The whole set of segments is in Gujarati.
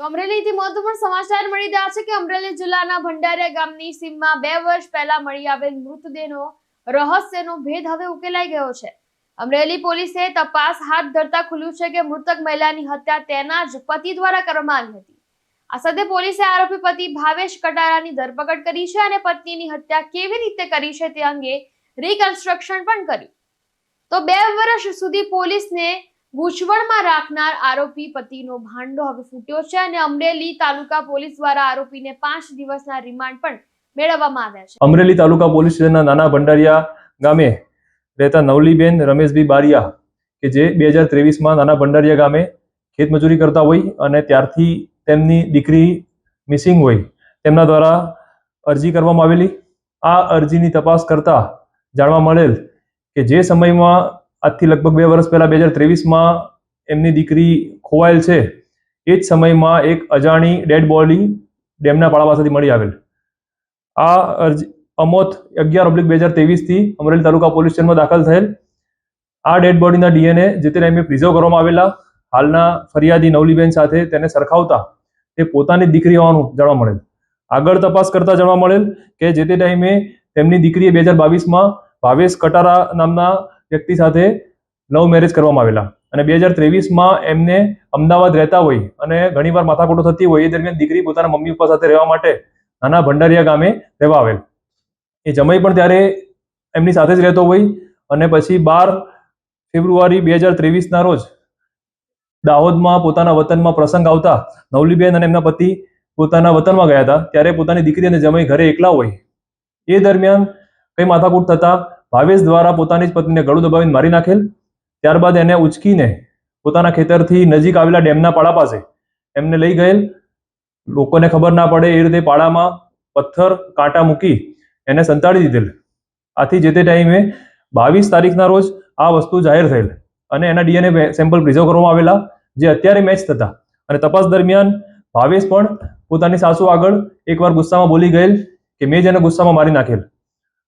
તો અમરેલીથી મહત્વપૂર્ણ સમાચાર મળી રહ્યા છે કે અમરેલી જિલ્લાના ભંડારિયા ગામની સીમમાં બે વર્ષ પહેલા મળી આવેલ મૃતદેહનો રહસ્યનો ભેદ હવે ઉકેલાઈ ગયો છે. અમરેલી પોલીસે તપાસ હાથ ધરતા ખુલ્યું છે કે મૃતક મહિલાની હત્યા તેના જ પતિ દ્વારા કરવામાં આવી હતી. આ સાથે પોલીસે આરોપી પતિ ભાવેશ કટારાની ધરપકડ કરી છે અને પત્નીની હત્યા કેવી રીતે કરી છે તે અંગે રિકન્સ્ટ્રક્શન પણ કર્યું. તો બે વર્ષ સુધી પોલીસને ગૂંચવણમાં રાખનાર આરોપી પતિનો ભાંડો હવે ફૂટ્યો છે અને અમરેલી તાલુકા પોલીસ દ્વારા આરોપીને પાંચ દિવસના રિમાન્ડ પણ મેળવવામાં આવ્યા છે. અમરેલી તાલુકા પોલીસ સ્ટેશનના નાના ભંડારિયા ગામે રહેતા નવલીબેન રમેશભી બારિયા, કે જે બે હજાર ત્રેવીસમાં નાના ભંડારિયા ગામે ખેતમજૂરી કરતા હોય અને ત્યારથી તેમની દીકરી મિસિંગ હોય, તેમના દ્વારા અરજી કરવામાં આવેલી. આ અરજીની તપાસ કરતા જાણવા મળેલ કે જે સમયમાં આજથી લગભગ બે વર્ષ પહેલા બે હજાર ત્રેવીસમાં એમની દીકરી ખોવાયેલ છે. એ જ સમયમાં એક અજાણી ડેડ બોડી ડેમના પાળા પાસેથી મળી આવેલ. આ અરજી અમોત અગિયાર ઓબ્લિક બે હજાર ત્રેવીસથી અમરેલી તાલુકા પોલીસ સ્ટેશનમાં દાખલ થયેલ. આ ડેડ બોડીના ડીએનએ જે તે ટાઈમે પ્રિઝર્વ કરવામાં આવેલા, હાલના ફરિયાદી નવલીબેન સાથે તેને સરખાવતા તે પોતાની દીકરી હોવાનું જાણવા મળેલ. આગળ તપાસ કરતા જાણવા મળેલ કે જે તે ટાઈમે તેમની દીકરીએ બે હજાર બાવીસમાં ભાવેશ કટારા નામના વ્યક્તિ સાથે લવ મેરેજ કરવામાં આવેલા. અને બે હજાર ત્રેવીસમાં એમને અમદાવાદ રહેતા હોય અને ઘણીવાર માથાકૂટો થતી હોય, એ દરમિયાન દીકરી પોતાના મમ્મી પપ્પા સાથે રહેવા માટે નાના ભંડારિયા ગામે રહેવા આવેલ. એ જમાઈ પણ ત્યારે એમની સાથે જ રહેતો હોય અને પછી બાર ફેબ્રુઆરી બે હજાર ત્રેવીસના રોજ દાહોદમાં પોતાના વતનમાં પ્રસંગ આવતા નવલીબેન અને એમના પતિ પોતાના વતનમાં ગયા હતા. ત્યારે પોતાની દીકરી અને જમાઈ ઘરે એકલા હોય. એ દરમિયાન કઈ માથાકૂટ થતા ભાવેશ દ્વારા પોતાની જ પત્નીને ગળું દબાવીને મારી નાખેલ. ત્યારબાદ એને ઉચકીને પોતાના ખેતરથી નજીક આવેલા ડેમના પાળા પાસે એમને લઈ ગયેલ. લોકોને ખબર ના પડે એ રીતે પાળામાં પથ્થર, કાંટા મૂકી એને સંતાડી દીધેલ. આથી જે તે ટાઈમે બાવીસ તારીખના રોજ આ વસ્તુ જાહેર થયેલ અને એના ડીએનએ સેમ્પલ પ્રિઝર્વ કરવામાં આવેલા, જે અત્યારે મેચ થતા. અને તપાસ દરમિયાન ભાવેશ પણ પોતાની સાસુ આગળ એકવાર ગુસ્સામાં બોલી ગયેલ કે મેં જ એને ગુસ્સામાં મારી નાખેલ.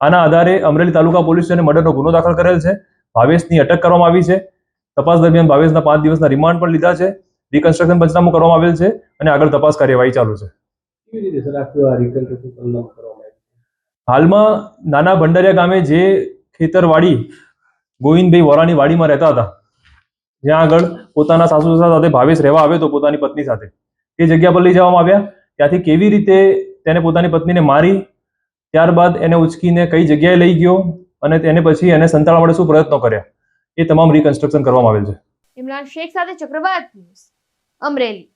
આના આધારે અમરેલી તાલુકા પોલીસ મર્ડરનો ગુનો દાખલ કરેલ છે. ભાવેશની અટક કરવામાં આવી છે. તપાસ દરમિયાન ભાવેશના પાંચ દિવસના રિમાન્ડ પણ લીધા છે. રિકન્સ્ટ્રક્શન પંચનામું કરવામાં આવેલ છે અને આગળ તપાસ કાર્યવાહી ચાલુ છે. હાલમાં નાના ભંડારિયા ગામે જે ખેતરવાડી ગોવિંદભાઈ વોરાની વાડીમાં રહેતા હતા જ્યાં આગળ પોતાના સાસુ સસરા સાથે ભાવેશ રહેવા આવ્યો હતો પોતાની પત્ની સાથે. તે જગ્યા પર લઈ જવામાં આવ્યા. ત્યાંથી કેવી રીતે તેને પોતાની પત્નીને મારી ત્યારબાદ એને ઉચકીને કઈ જગ્યાએ લઈ ગયો અને તેને પછી એને સંતાડવા માટે શું પ્રયત્નો કર્યા? એ તમામ રિકન્સ્ટ્રક્શન કરવામાં આવેલ છે. ઇમરાન શેખ સાથે ચક્રવાત ન્યૂઝ, અમરેલી.